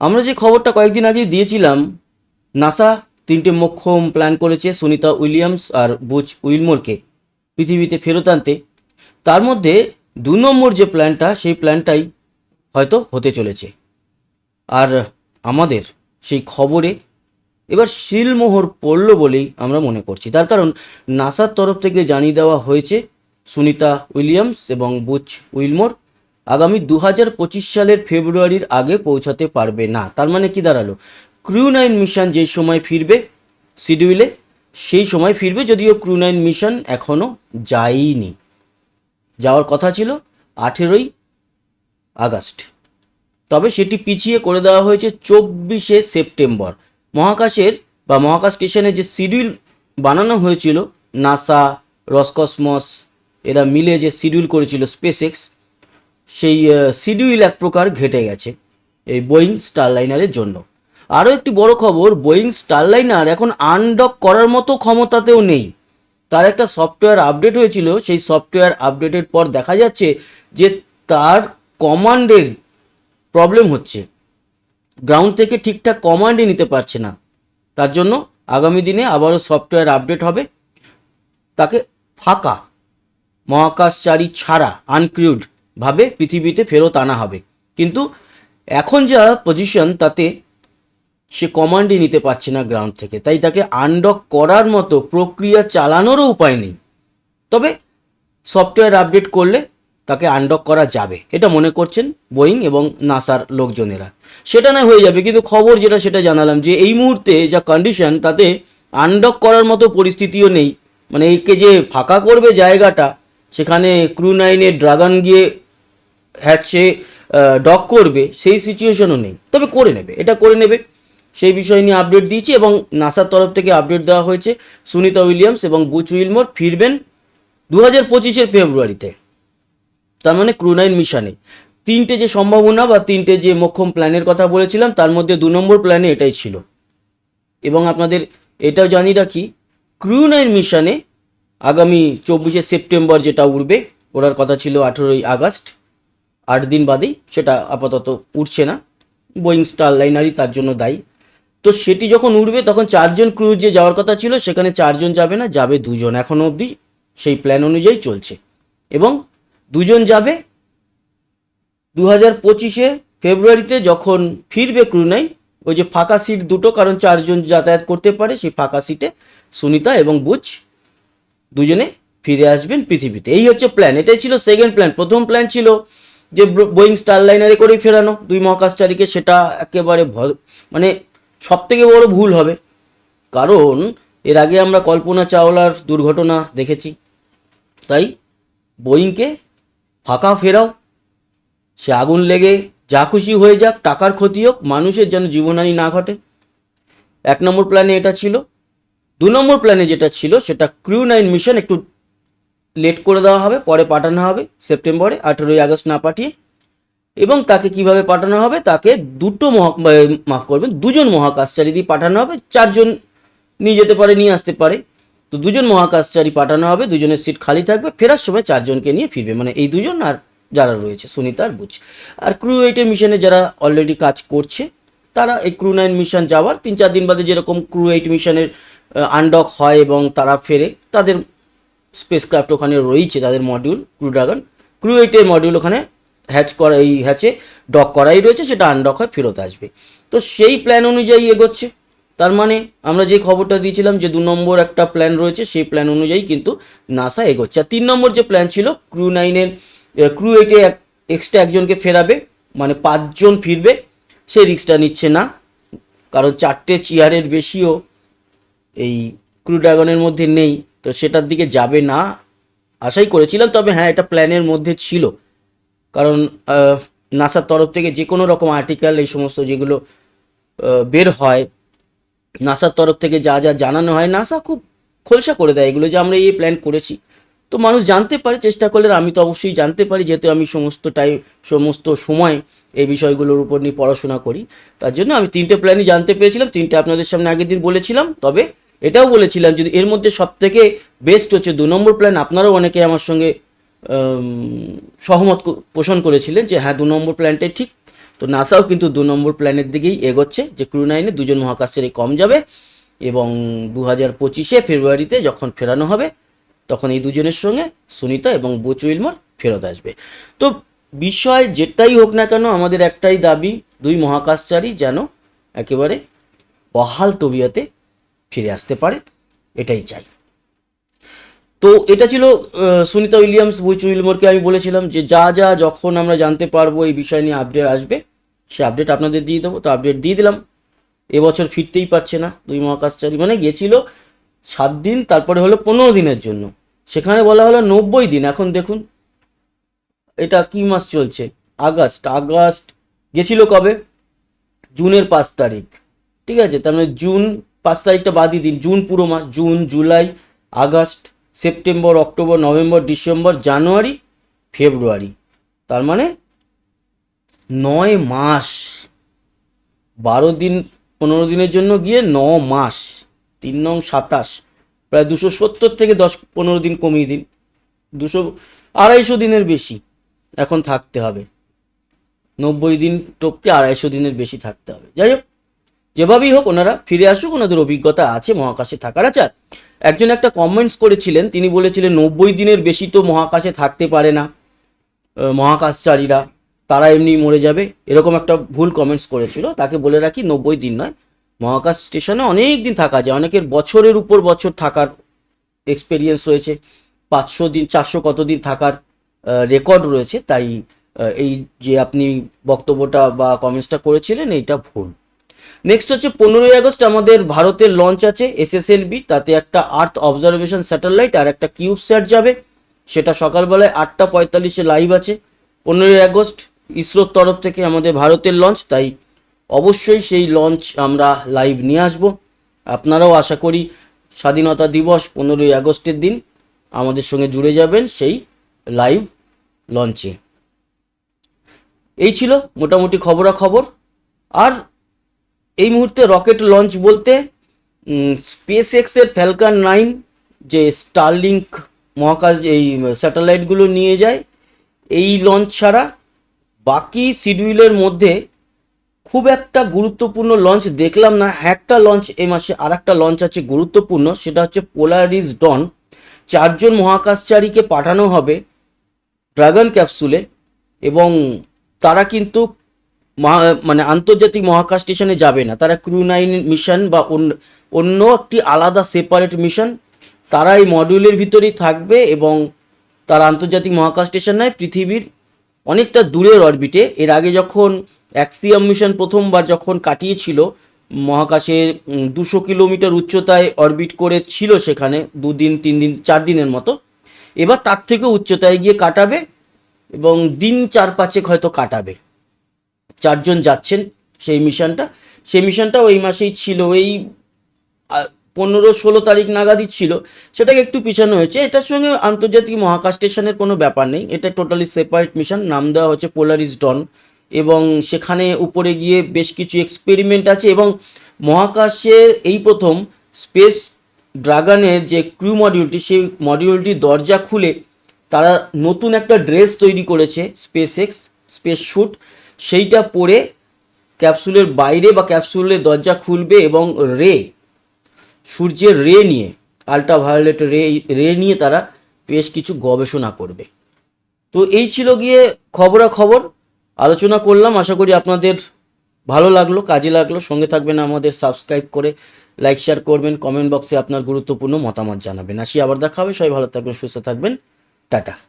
আমরা যে খবরটা কয়েকদিন আগে দিয়েছিলাম, নাসা তিনটে মোক্ষম প্ল্যান করেছে সুনিতা উইলিয়ামস আর বুচ উইলমোরকে পৃথিবীতে ফেরত আনতে। তার মধ্যে দু নম্বর যে প্ল্যানটা সেই প্ল্যানটাই হয়তো হতে চলেছে। আর আমাদের সেই খবরে এবার শিলমোহর পড়ল বলেই আমরা মনে করছি। তার কারণ নাসার তরফ থেকে জানিয়ে দেওয়া হয়েছে সুনিতা উইলিয়ামস এবং বুচ উইলমোর আগামী দু হাজার পঁচিশ সালের ফেব্রুয়ারির আগে পৌঁছাতে পারবে না। তার মানে কি দাঁড়াল? ক্রু নাইন মিশন যেই সময় ফিরবে শিডিউলে সেই সময় ফিরবে, যদিও ক্রু নাইন মিশন এখনও যায়নি। যাওয়ার কথা ছিল আঠেরোই আগস্ট। তবে সেটি পিছিয়ে করে দেওয়া হয়েছে চব্বিশে সেপ্টেম্বর। মহাকাশের বা মহাকাশ স্টেশনে যে শিডিউল বানানো হয়েছিল, নাসা, রসকসমস, এরা মিলে যে শিডিউল করেছিল স্পেস এক্স সেই শিডিউল এক প্রকার ঘেটে গেছে এই বোয়িং স্টারলাইনারের জন্য। আরও একটি বড় খবর, বোয়িং স্টারলাইনার এখন আনডক করার মতো ক্ষমতাতেও নেই। তার একটা সফটওয়্যার আপডেট হয়েছিল, সেই সফটওয়্যার আপডেটের পর দেখা যাচ্ছে যে তার কমান্ডের প্রবলেম হচ্ছে। গ্রাউন্ড থেকে ঠিকঠাক কমান্ডই নিতে পারছে না। তার জন্য আগামী দিনে আবারও সফটওয়্যার আপডেট হবে। তাকে ফাঁকা, মহাকাশচারী ছাড়া, আনক্রিউড ভাবে পৃথিবীতে ফেরত আনা হবে। কিন্তু এখন যা পজিশন তাতে সে কমান্ডই নিতে পারছে না গ্রাউন্ড থেকে। তাই তাকে আনডক করার মতো প্রক্রিয়া চালানোরও উপায় নেই। তবে সফটওয়্যার আপডেট করলে তাকে আনডক করা যাবে। এটা মনে করছেন বোয়িং এবং নাসার লোকজনেরা। সেটা না হয়ে যাবে। কিন্তু খবর যেটা, সেটা জানালাম যে এই মুহূর্তে যা কন্ডিশন তাতে আনডক করার মতো পরিস্থিতিও নেই। মানে একে যে ফাঁকা করবে জায়গাটা, সেখানে ক্রু নাইনের ড্রাগন গিয়ে হ্যাচে ডক করবে, সেই সিচুয়েশনও নেই। তবে করে নেবে, এটা করে নেবে। সেই বিষয় নিয়ে আপডেট দিয়েছি এবং নাসার তরফ থেকে আপডেট দেওয়া হয়েছে সুনিতা উইলিয়ামস এবং বুচ উইলমোর ফিরবেন দু হাজার পঁচিশের ফেব্রুয়ারিতে। তার মানে ক্রু নাইন মিশনে। তিনটে যে সম্ভাবনা বা তিনটে যে মোক্ষম প্ল্যানের কথা বলেছিলাম, তার মধ্যে দু নম্বর প্ল্যানে এটাই ছিল। এবং আপনাদের এটাও জানি রাখি, ক্রু নাইন মিশনে আগামী চব্বিশে সেপ্টেম্বর যেটা উঠবে ওড়ার কথা ছিল আঠেরোই আগস্ট। আট দিন বাদেই সেটা আপাতত উঠছে না। বোয়িং স্টার লাইনারই তার জন্য দায়ী। তো সেটি যখন উঠবে, তখন চারজন ক্রু যে যাওয়ার কথা ছিল, সেখানে চারজন যাবে না, যাবে দুজন এখনও অবধি। সেই প্ল্যান অনুযায়ী চলছে। এবং দুজন যাবে দু হাজার পঁচিশে ফেব্রুয়ারিতে যখন ফিরবে ক্রু নাই, ওই যে ফাঁকা সিট দুটো, কারণ চারজন যাতায়াত করতে পারে, সেই ফাঁকা সিটে সুনিতা এবং বুচ দুজনে ফিরে আসবেন পৃথিবীতে। এই হচ্ছে প্ল্যান এটাই ছিল সেকেন্ড প্ল্যান প্রথম প্ল্যান ছিল যে বোয়িং স্টার লাইনারে করেই ফেরানো, দুই মহাকাশচারীকে সেটা একেবারে মানে সব থেকে বড় ভুল হবে। কারণ এর আগে আমরা কল্পনা চাওলার দুর্ঘটনা দেখেছি। তাই বোয়িংকে ফাঁকা ফেরাও। সে আগুন লেগে যা খুশি হয়ে যাক, টাকার ক্ষতি হোক, মানুষের যেন জীবনহানি না ঘটে। এক নম্বর প্ল্যানে এটা ছিল। দু নম্বর প্ল্যানে যেটা ছিল, সেটা ক্রু নাইন মিশন একটু লেট করে দেওয়া হবে, পরে পাঠানো হবে সেপ্টেম্বরে, আঠেরোই আগস্ট না পাঠিয়ে। এবং তাকে কীভাবে পাঠানো হবে? তাকে দুটো মহা মাফ করবেন, দুজন মহাকাশচারী দিয়ে পাঠানো হবে। চারজন নিয়ে যেতে পারে, নিয়ে আসতে পারে। তো দুজন মহাকাশচারী পাঠানো হবে, দুজনের সিট খালি থাকবে। ফেরার সময় চারজনকে নিয়ে ফিরবে মানে এই দুজন আর যারা রয়েছে, সুনিতা আর বুঝ। আর ক্রু এইটের মিশনে যারা অলরেডি কাজ করছে, তারা এই ক্রু নাইন মিশন যাওয়ার তিন চার দিন বাদে যেরকম ক্রু এইট মিশনের আনডক হয় এবং তারা ফেরে, তাদের স্পেস ক্রাফট ওখানে রয়েছে, তাদের মডিউল ক্রু ড্রাগন ক্রু এইটের মডিউল ওখানে হ্যাচ করা, এই হ্যাচে ডক করাই রয়েছে, সেটা আনডক হয়, ফেরত আসবে। তো সেই প্ল্যান অনুযায়ী এগোচ্ছে। তার মানে আমরা যে খবরটা দিয়েছিলাম যে দু নম্বর একটা প্ল্যান রয়েছে, সেই প্ল্যান অনুযায়ী কিন্তু নাসা এগোচ্ছে। আর তিন নম্বর যে প্ল্যান ছিল ক্রু নাইনের ক্রু এইটে এক এক্সট্রা একজনকে ফেরাবে মানে পাঁচজন ফিরবে সেই রিক্সটা নিচ্ছে না। কারণ চারটে চেয়ারের বেশিও এই ক্রু ড্রাগনের মধ্যে নেই। তো সেটার দিকে যাবে না। আশাই করেছিলাম, তবে হ্যাঁ এটা প্ল্যানের মধ্যে ছিল। কারণ নাসার তরফ থেকে যে কোনো রকম আর্টিকেল, এই সমস্ত যেগুলো বের হয়, নাসার তরফ থেকে যা যা জানানো হয়, নাসা খুব খোলসা করে দেয় এগুলো যে আমরা এই প্ল্যান করেছি। তো মানুষ জানতে পারে, চেষ্টা করলে আমি তো অবশ্যই জানতে পারি, যেহেতু আমি সমস্ত টাইম, সমস্ত সময় এই বিষয়গুলোর উপর নিয়ে পড়াশোনা করি। তার জন্য আমি তিনটে প্ল্যানই জানতে পেরেছিলাম, তিনটে আপনাদের সামনে আগের দিন বলেছিলাম, তবে এটাও বলেছিলাম যদি এর মধ্যে সব থেকে বেস্ট হচ্ছে দু নম্বর প্ল্যান আপনারাও অনেকে আমার সঙ্গে সহমত পোষণ করেছিলেন যে হ্যাঁ দু নম্বর প্ল্যানটাই ঠিক। তো নাসাও কিন্তু দু নম্বর প্ল্যানের দিকেই এগোচ্ছে যে ক্রু নাইনে দুজন মহাকাশচারী কম যাবে এবং দু হাজার পঁচিশে ফেব্রুয়ারিতে যখন ফেরানো হবে, তখন এই দুজনের সঙ্গে সুনিতা এবং বুচ উইলমোর ফেরত আসবে। তো বিষয় যেটাই হোক না কেন, আমাদের একটাই দাবি, দুই মহাকাশচারী যেন একেবারে বহাল তবিয়াতে ফিরে আসতে পারে, এটাই চাই। তো এটা ছিল সুনিতা উইলিয়ামস বুচ উইলমোরকে আমি বলেছিলাম যে যা যা যখন আমরা জানতে পারব এই বিষয় নিয়ে আপডেট আসবে, সে আপডেট আপনাদের দিয়ে দেবো। তো আপডেট দিয়ে দিলাম। এবছর ফিরতেই পারছে না, দুই মহাকাশচারী। মানে গেছিল সাত দিন, তারপরে হলো পনেরো দিনের জন্য। সেখানে বলা হলো নব্বই দিন। এখন দেখুন, এটা কি মাস চলছে? আগস্ট। আগস্ট গেছিল কবে? জুনের পাঁচ তারিখ। ঠিক আছে? তার মানে জুন পাঁচ তারিখটা বাদই দিন। জুন পুরো মাস, June, July, August, September, October, November, December, January, February. তার মানে নয় মাস। বারো দিন, পনেরো দিনের জন্য গিয়ে ন মাস। তিন নং সাতাশ। প্রায় দুশো সত্তর থেকে দশ, পনেরো দিন কমিয়ে দিন। দুশো আড়াইশো দিনের বেশি এখন থাকতে হবে। নব্বই দিন টপকে আড়াইশো দিনের বেশি থাকতে হবে। যাই হোক যেভাবেই হোক ওনারা ফিরে আসুক, ওনাদের অভিজ্ঞতা আছে, মহাকাশে থাকার আচ্ছা একজন একটা কমেন্টস করেছিলেন, তিনি বলেছিলেন, নব্বই দিনের বেশি তো মহাকাশে থাকতে পারে না। মহাকাশচারীরা, তারা এমনি মরে যাবে। এরকম একটা ভুল কমেন্টস করেছিল। তাকে বলে রাখি, নব্বই দিন নয়, মহাকাশ স্টেশনে অনেক দিন থাকা যায়। অনেকের বছরের উপর বছর থাকার এক্সপেরিয়েন্স রয়েছে। পাঁচশো দিন, চারশো কত দিন থাকার রেকর্ড রয়েছে। তাই এই যে আপনি বক্তব্যটা বা কমেন্টসটা করেছিলেন, এইটা ভুল। নেক্সট হচ্ছে পনেরোই আগস্ট আমাদের ভারতের লঞ্চ আছে এসএসএলবি তাতে একটা আর্থ অবজারভেশন স্যাটেলাইট আর একটা কিউব স্যাট যাবে। সেটা সকালবেলায় আটটা পঁয়তাল্লিশে লাইভ আছে। পনেরোই আগস্ট ইসরোর তরফ থেকে আমাদের ভারতের লঞ্চ তাই অবশ্যই সেই লঞ্চ আমরা লাইভ নিয়ে আসব। আপনারাও আশা করি স্বাধীনতা দিবস পনেরোই আগস্টের দিন আমাদের সঙ্গে জুড়ে যাবেন সেই লাইভ লঞ্চে এই ছিল মোটামুটি খবরাখবর। আর এই মুহূর্তে রকেট লঞ্চ বলতে স্পেস এক্সের ফ্যালকান নাইন যে স্টারলিংক মহাকাশ, এই স্যাটেলাইটগুলো নিয়ে যায়, এই লঞ্চ ছাড়া বাকি শিডিউলের মধ্যে খুব একটা গুরুত্বপূর্ণ লঞ্চ দেখলাম না। একটা লঞ্চ এই মাসে আর একটা লঞ্চ আছে গুরুত্বপূর্ণ, সেটা হচ্ছে পোলারিস ডন চারজন মহাকাশচারীকে পাঠানো হবে ড্রাগন ক্যাপসুলে এবং তারা কিন্তু মানে আন্তর্জাতিক মহাকাশ স্টেশনে যাবে না। তারা ক্রু নাইন মিশন বা অন্য- একটি আলাদা সেপারেট মিশন তারা এই মডিউলের ভিতরেই থাকবে এবং তারা আন্তর্জাতিক মহাকাশ স্টেশন নয়, পৃথিবীর অনেকটা দূরের অরবিটে এর আগে যখন অ্যাক্সিয়াম মিশন প্রথমবার যখন কাটিয়েছিল, মহাকাশে দুশো কিলোমিটার উচ্চতায় অরবিট করে ছিল সেখানে, দুদিন তিন দিন চার দিনের মতো। এবার তার থেকে উচ্চতায় গিয়ে কাটাবে এবং দিন চার পাঁচেক হয়তো কাটাবে। চারজন যাচ্ছেন সেই মিশনটা। সেই মিশনটা ওই মাসেই ছিল এই পনেরো ষোলো তারিখ নাগাদই ছিল। সেটাকে একটু পিছানো হয়েছে। এটার সঙ্গে আন্তর্জাতিক মহাকাশ স্টেশনের কোনো ব্যাপার নেই। এটা টোটালি সেপারেট মিশন। নাম দেওয়া হচ্ছে পোলারিস ডন। এবং সেখানে উপরে গিয়ে বেশ কিছু এক্সপেরিমেন্ট আছে এবং মহাকাশের এই প্রথম স্পেস ড্রাগনের যে ক্রু মডিউলটি, সেই মডিউলটির দরজা খুলে তারা নতুন একটা ড্রেস তৈরি করেছে, স্পেস এক্স, স্পেস শ্যুট সেইটা পরে ক্যাপসুলের বাইরে বা ক্যাপসুলের দরজা খুলবে এবং রে, সূর্যের রে নিয়ে আল্ট্রাভায়োলেট রে রে নিয়ে তারা বেশ কিছু গবেষণা করবে। তো এই ছিল গিয়ে খবরাখবর, আলোচনা করলাম, আশা করি আপনাদের ভালো লাগল, কাজে লাগল। সঙ্গে থাকবেন আমাদের সাবস্ক্রাইব করে লাইক শেয়ার করবেন কমেন্ট বক্সে আপনার গুরুত্বপূর্ণ মতামত জানাবেন। আসি, আবার দেখা হবে। সবাই ভালো থাকবেন, সুস্থ থাকবেন। টাটা।